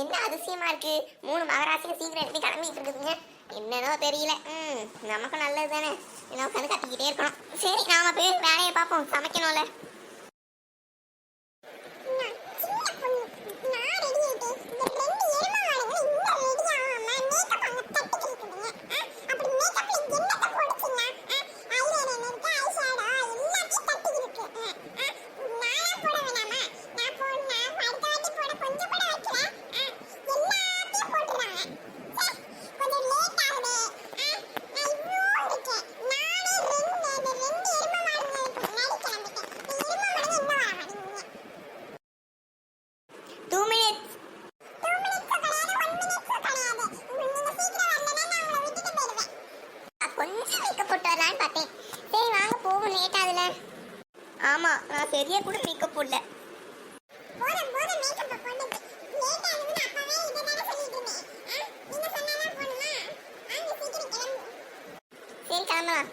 என்ன அதிசயமா இருக்கு? மூணு மகராசியும் சீக்கிரம் எப்படி கிளம்பிட்டு இருக்குதுங்க? என்னன்னோ தெரியல. ம் நமக்கும் நல்லது தானே என்ன உட்காந்து கத்திக்கிட்டே இருக்கணும். சரி நாம போய் வேலையை பார்ப்போம். சமைக்கணும்ல டூ மினிட்ஸ் கொஞ்சம் மேக்கப் போட்டு வரலான்னு பார்த்தேன் சரி வாங்க போகும் லேட் ஆகுதுல ஆமா நான் சரியா கூட மேக்கப் போடல. சரி கிளம்பலாம்.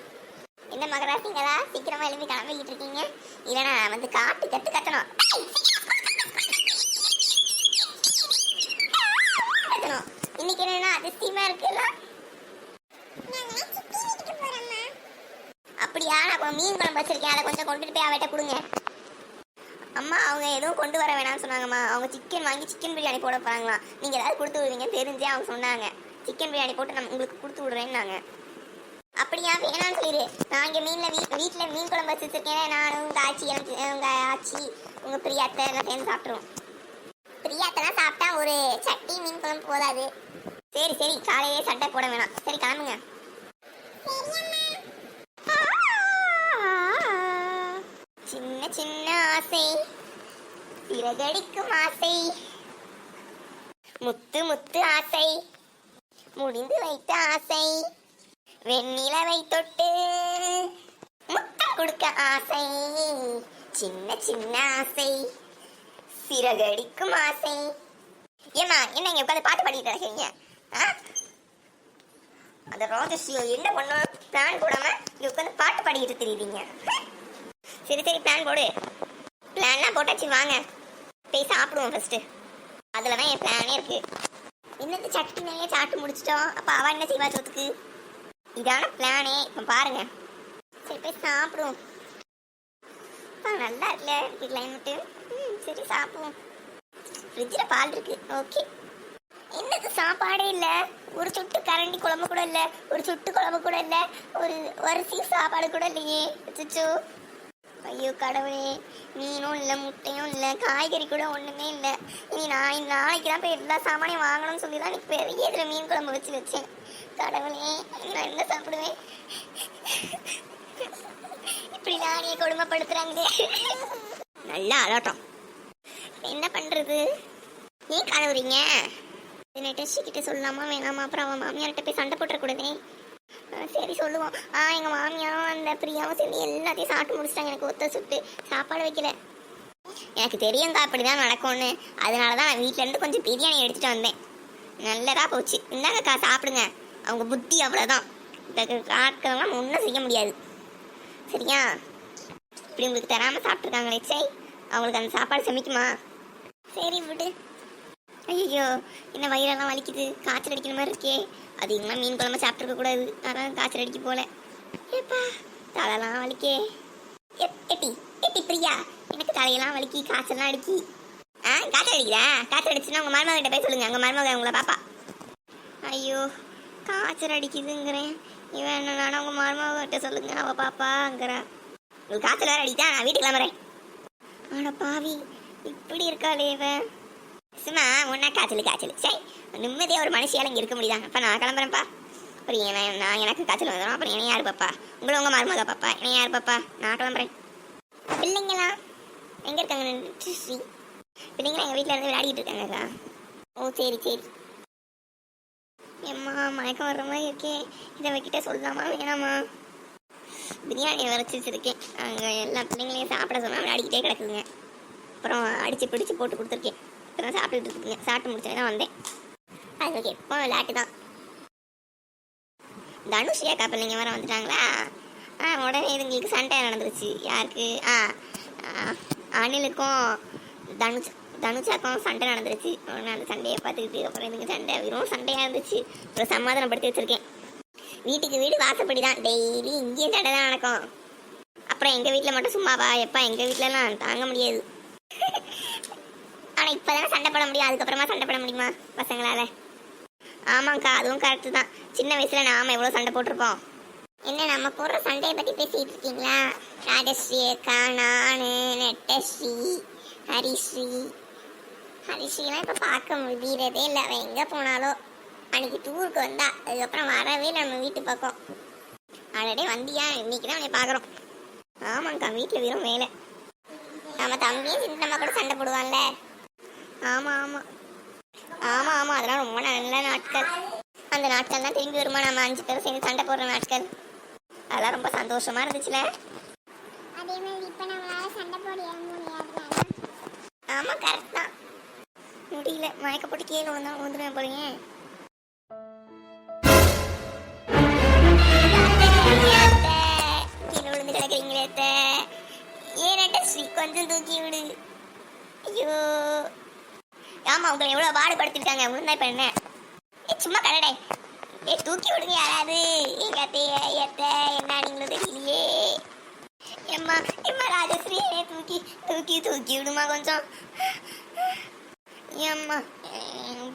என்ன மகராசிங்களா சீக்கிரமா எழுப்பி கிளம்பிக்கிட்டு இருக்கீங்க. இல்லைனா வந்து காட்டு கட்டணும். கட்டணும். இன்னைக்கு என்னன்னா அதிசயமா இருக்குல்ல? அப்படியா? நான் மீன் குழம்பு வச்சிருக்கேன். அதை கொஞ்சம் கொண்டுட்டு போய் அவட்ட கொடுங்க. அம்மா அவங்க எதுவும் கொண்டு வர வேணாம்னு சொன்னாங்கம்மா. அவங்க சிக்கன் வாங்கி சிக்கன் பிரியாணி போட போகிறாங்களாம் நீங்க ஏதாவது கொடுத்து விடுவீங்கன்னு தெரிஞ்சே அவங்க சொன்னாங்க. சிக்கன் பிரியாணி போட்டு நம்ம உங்களுக்கு கொடுத்து விடுறேன்னாங்க. அப்படியா? வேணாம்னு சொல்லிடு. நான் இங்கே மீனில் வீ வீட்டில் மீன் குழம்பு வச்சுருக்கேன். வச்சிருக்கேன் நானும் உங்கள் ஆச்சி உங்கள் ஆச்சி உங்கள் பிரியாத்தை எல்லாம் சேர்ந்து சாப்பிட்ருவோம் பிரியாத்தெல்லாம் சாப்பிட்டா ஒரு சட்டி மீன் குழம்பு போதாது. சரி சரி. காலையே சட்டை போட வேணாம். சரி கிளம்புங்க சின்ன சின்ன ஆசை சிறகடிக்கும் ஆசை. முத்து முத்து ஆசை. முடிந்து வைத்த ஆசை. வெண்ணிலவை தொட்டு முத்தம் கொடுக்க ஆசை. சின்ன சின்ன ஆசை. சிறகடிக்கும் ஆசை. ஏமா என்ன இங்க உட்காந்து பாட்டு பாடிட்டு இருக்கீங்க அந்த ராஜஸ்ரீ என்ன பண்ணும்? பிளான் போடாம இங்க உட்காந்து பாட்டு பாடிக்கிட்டு தெரியுறீங்க. சரி சரி பிளான் போடு. பிளான்லாம் போட்டாச்சு வாங்க. போய் சாப்பிடுவோம் ஃபர்ஸ்ட் அதில் தான் என் பிளானே இருக்கு. என்னது சட்டி நிறைய சாப்பிட்டு முடிச்சிட்டோம். அப்போ அவள் என்ன செய்வா சொத்துக்கு? இதான பிளானே இப்போ பாருங்க. சரி போய் சாப்பிடுவோம். அப்பா, நல்லா இருக்குல்ல இருக்கு கிளைமேட்டு ம் சரி சாப்பிடுவோம். ஃப்ரிட்ஜில் பால் இருக்கு. ஓகே என்னது சாப்பாடே இல்லை. ஒரு சுட்டு கரண்டி குழம்பு கூட இல்லை. ஒரு சுட்டு குழம்பு கூட இல்லை. ஒரு ஒரு சீ சாப்பாடு கூட இல்லையே. அச்சோ ஐயோ கடவுளே. மீனும் இல்லை முட்டையும் இல்லை காய்கறி கூட ஒன்றுமே இல்லை. இனி நான் நாளைக்கு தான் போய் எல்லா சாமானையும் வாங்கணும்னு சொல்லி தான் எனக்கு பெரிய இதில் மீன் குழம்பு வச்சு வச்சேன். கடவுளே நான் என்ன சாப்பிடுவேன்? இப்படி நானே கொடுமைப்படுத்துறாங்களே நல்லா அலட்டம். என்ன பண்றது? ஏன் கழுவுறீங்க டெஸ்டி கிட்ட சொல்லலாமா வேணாமா? அப்புறம் அவன் மாமியார்கிட்ட போய் சண்டை போட்டுறக்கூடாதே சரி சொல்லுவோம். ஆ எங்கள் மாமியாரும் அந்த பிரியாவும் சேர்ந்து எல்லாத்தையும் சாப்பிட்டு முடிச்சிட்டாங்க. எனக்கு ஒத்த சுட்டு. சாப்பாடு வைக்கல. எனக்கு தெரியும்க்கா அப்படி தான் நடக்கும்னு. அதனால தான் நான் வீட்டிலேருந்து கொஞ்சம் பிரியாணி எடுத்துகிட்டு வந்தேன். நல்லதா போச்சு. இந்தாங்கக்கா சாப்பிடுங்க. அவங்க புத்தி அவ்வளோதான் இந்த காட்கெல்லாம் ஒன்றும் செய்ய முடியாது. சரியா? இப்படி உங்களுக்கு தராமல் சாப்பிட்ருக்காங்களே சை. அவங்களுக்கு அந்த சாப்பாடு சமைக்குமா? சரி விடு. ஐயோ என்ன வயிறெல்லாம் வலிக்குது? காய்ச்சல் அடிக்கிற மாதிரி இருக்கே. அதிகமாக மீன் குழம்பு சாப்பிட்ருக்க கூடாது. அதான் காய்ச்சல் அடிக்க போல. ஏப்பா தலைலாம் வலிக்கே. எட்டி எட்டி பிரியா. எனக்கு தலையெல்லாம் வலிக்கி காய்ச்சல்லாம் அடிக்கி. ஆ காய்ச்சல் அடிக்கிறா காய்ச்சல் அடிச்சுன்னா உங்கள் மருமகிட்ட போய் சொல்லுங்கள் உங்கள் மருமக உங்களை பாப்பா. ஐயோ காய்ச்சல் அடிக்குதுங்கிறேன். இவன் என்ன உங்கள் மருமகிட்ட சொல்லுங்க. அவள் பாப்பாங்கிறா. உங்களுக்கு காய்ச்சல் வேறு அடித்தா நான் வீட்டுக்கு கிளம்புறேன். ஆட பாவி இப்படி இருக்காளே இவன். சும்மா ஒன்றா காய்ச்சல் காய்ச்சல். சரி நிம்மதியாக ஒரு மனுஷியால் இங்கே இருக்க முடியுதா? அப்போ நான் கிளம்புறேன்ப்பா. அப்புறம் என்ன நான் எனக்கு காய்ச்சல் வந்துடும் அப்புறம் என்ன யார் பாப்பா? உங்களை உங்கள் மருமக பாப்பா? என்ன யார் பாப்பா? நான் கிளம்புறேன். பிள்ளைங்களா எங்கே இருக்காங்க? ஸ்ரீ பிள்ளைங்களா எங்கள் வீட்டில் இருந்து விளையாடிட்டு இருக்காங்கக்கா ஓ சரி சரி. எம்மா மயக்கம் வர்ற மாதிரி இருக்கேன் இதை வைக்கிட்ட சொல்லலாமா வேணாமா? பிரியாணி வரைச்சி வச்சுருக்கேன். அங்கே எல்லா பிள்ளைங்களையும் சாப்பிட சொன்னால் விளையாடிக்கிட்டே கிடக்குதுங்க. அப்புறம் அடித்து பிடிச்சி போட்டு கொடுத்துருக்கேன். சாப்பிட்டு சாப்பிட்டுட்டு இருக்குங்க சாப்பிட்டு முடிச்சது தான் வந்தேன். அது எப்போ விளையாட்டு தான். தனுஷ் ஏக்கா பிள்ளைங்க வர வந்துட்டாங்களா? ஆ உடனே இதுங்களுக்கு சண்டை நடந்துருச்சு. யாருக்கு? ஆ அணிலுக்கும் அனிலுக்கும் தனுஷ் தனுஷாக்கும் சண்டை நடந்துருச்சு. உடனே அந்த சண்டையை பார்த்துக்கிட்டு அப்புறம் இதுங்க சண்டை வெறும் சண்டையாக இருந்துச்சு. அப்புறம் சமாதானப்படுத்தி வச்சிருக்கேன். வீட்டுக்கு வீடு வாசப்படி தான். டெய்லி இங்கேயும் சண்டை தான் நடக்கும். அப்புறம் எங்கள் வீட்டில் மட்டும் சும்மாவா? எப்பா எங்கள் வீட்டிலலாம் தாங்க முடியாது. ஆனால் இப்போ தானே சண்டை போட முடியும். அதுக்கப்புறமா சண்டை போட முடியுமா பசங்களால? ஆமாங்க்கா அதுவும் கரெக்டு தான். சின்ன வயசுல நாம எவ்வளோ சண்டை போட்டிருப்போம். என்ன நம்ம போடுற சண்டையை பற்றி பேசிகிட்டு இருக்கீங்களா? ராஜஸ்ரீ அக்கா நானு நெட்டஸ்ரீ ஹரிஸ்ரீ. ஹரிஸ்ரீலாம் இப்போ பார்க்க முடியறதே இல்லை. அவன் எங்கே போனாலோ அன்னைக்கு டூருக்கு வந்தா அதுக்கப்புறம் வரவே நம்ம வீட்டு பக்கம். ஆல்ரெடி வந்தியா? இன்னைக்கு தான் அவனை பார்க்குறோம். ஆமாங்க்கா வீட்டில் வெறும் வேலை. நம்ம தம்பியும் சின்னம்மா கூட சண்டை போடுவான்ல. ஆமாம் ஆமாம் ஆமாம் ஆமாம் அதெல்லாம் ரொம்ப நல்ல நாட்கள். அந்த நாட்கள் தான் திரும்பி வருமா? நம்ம அஞ்சு பேரும் சேர்ந்து சண்டை போடுற நாட்கள். அதெல்லாம் ரொம்ப சந்தோஷமா இருந்துச்சுல? அதே மாதிரி இப்ப நம்மளால சண்டை போட முடியாது ஆமா கரெக்ட் தான். முடியல. மயக்க போட்டு கீழே விழுந்தா விழுந்துருவேன் போலீங்க கீழே விழுந்து கிடக்குறீங்களே ஸ்ரீ கொஞ்சம் தூக்கி விடு. ஐயோ. ஆமா உங்களை எவ்வளவு பாடுபடுத்திருக்காங்க விழுந்தா இப்ப என்ன? ஏ சும்மா கடடே ஏ தூக்கி விடுங்க யாராவது. ஏ கத்தைய அத்தை என்ன நீங்களும் தெரியலையே. எம்மா எம்மா ராஜஸ்ரீ தூக்கி தூக்கி தூக்கி விடுமா கொஞ்சம். எம்மா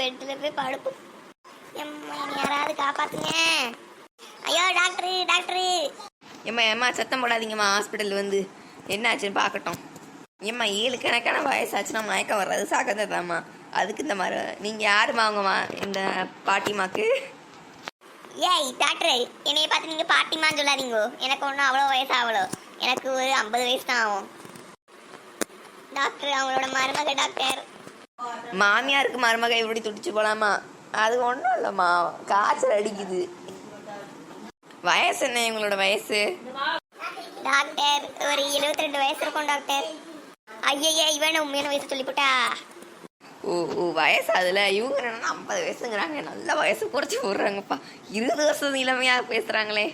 பெட்டில் போய் படுப்போம் எம்மா என்னை யாராவது காப்பாத்துங்க. ஐயோ டாக்டரு டாக்டரு ஏம்மா ஏம்மா சத்தம் போடாதீங்கம்மா ஹாஸ்பிட்டல் வந்து. என்னாச்சுன்னு பார்க்கட்டும். ஏம்மா ஏழு கணக்கான வயசாச்சுன்னா மயக்கம் வர்றது சாக்கதாம்மா அதுக்கு இந்த மாதிரி நீங்கள் யாருமா அவங்கம்மா இந்த பாட்டிமாக்கு ஏய் டாக்டர் என்னைய பார்த்து நீங்கள் பாட்டிமான்னு சொல்லாதீங்கோ. எனக்கு ஒன்றும் அவ்வளோ வயசு அவ்வளோ எனக்கு ஒரு ஐம்பது வயசு தான் ஆகும். டாக்டர் அவங்களோட மருமக டாக்டர். மாமியாருக்கு மருமகை எப்படி துடிச்சு போலாமா? அது ஒன்றும் இல்லைம்மா காய்ச்சல் அடிக்குது. வயசு என்ன இவங்களோட வயசு? டாக்டர் ஒரு 72 ரெண்டு வயசு இருக்கும் டாக்டர். ஐயய்யா இவன் உண்மையான வயசு சொல்லிவிட்டா ஓ ஓ வயசு அதில். இவங்க என்னன்னா ஐம்பது வயசுங்கிறாங்க. நல்ல வயசு குறைச்சி போடுறாங்கப்பா. இருபது வருஷம் இளமையாக பேசுகிறாங்களே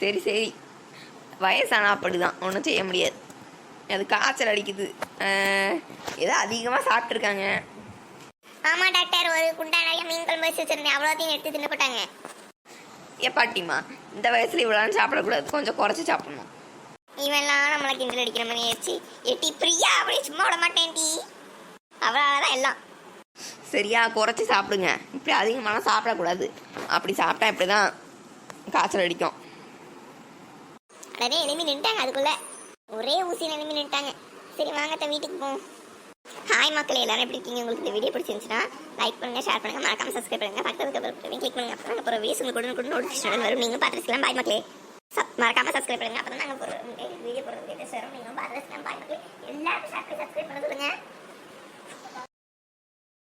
சரி சரி. வயசானா அப்படிதான். ஒன்றும் செய்ய முடியாது. அது காய்ச்சல் அடிக்குது. ஏதோ அதிகமாக சாப்பிட்ருக்காங்க ஆமா டாக்டர். ஒரு குண்டா நிறைய மீன் குழம்பு வச்சு வச்சிருந்தேன். அவ்வளோத்தையும் எடுத்து தின்னு போட்டாங்க ஏ பாட்டிமா இந்த வயசுல இவ்வளோ சாப்பிடக்கூடாது. கொஞ்சம் குறைச்சி சாப்பிடணும். இவெல்லாம் நம்மளை கிண்டல் அடிக்கிற மாதிரி ஆயிடுச்சு. எட்டி பிரியா அப்படி சும்மா விட மாட்டேன் டி. அவளால எல்லாம். சரியா குறைச்சி சாப்பிடுங்க. இப்படி அதிகமாலாம் சாப்பிடக்கூடாது. அப்படி சாப்பிட்டா இப்படி தான் காய்ச்சல் அடிக்கும். உடனே எலும்பி நின்ட்டாங்க அதுக்குள்ள. ஒரே ஊசியில் எலும்பி நின்ட்டாங்க சரி வாங்கத்த வீட்டுக்கு போவோம். ஹாய் மக்கள் எல்லாரும் எப்படி இருக்கீங்க? உங்களுக்கு இந்த வீடியோ பிடிச்சிருந்துச்சுன்னா லைக் பண்ணுங்க ஷேர் பண்ணுங்க. மறக்காம சப்ஸ்கிரைப் பண்ணுங்க. பக்கத்துக்கு பக்கத்துல கிளிக் பண்ணுங்க. அப்போ நாங்கள் போகிற வீஸ் உங்களுக்கு கூட நோட்டிஃபிகேஷன் வரும். நீங்கள் பார்த்துக்கலாம் பாய் மக்களே. சப் மறக்காம சப்ஸ்கிரைப் பண்ணுங்க அப்போ தான் நாங்கள் வீடியோ போடுறது வரும் நீங்களும் பார்த்துக்கலாம் பாய் மக்களே எல்லாருக்கும் சப்ஸ்கிரைப் பண்ண சொல்லுங்க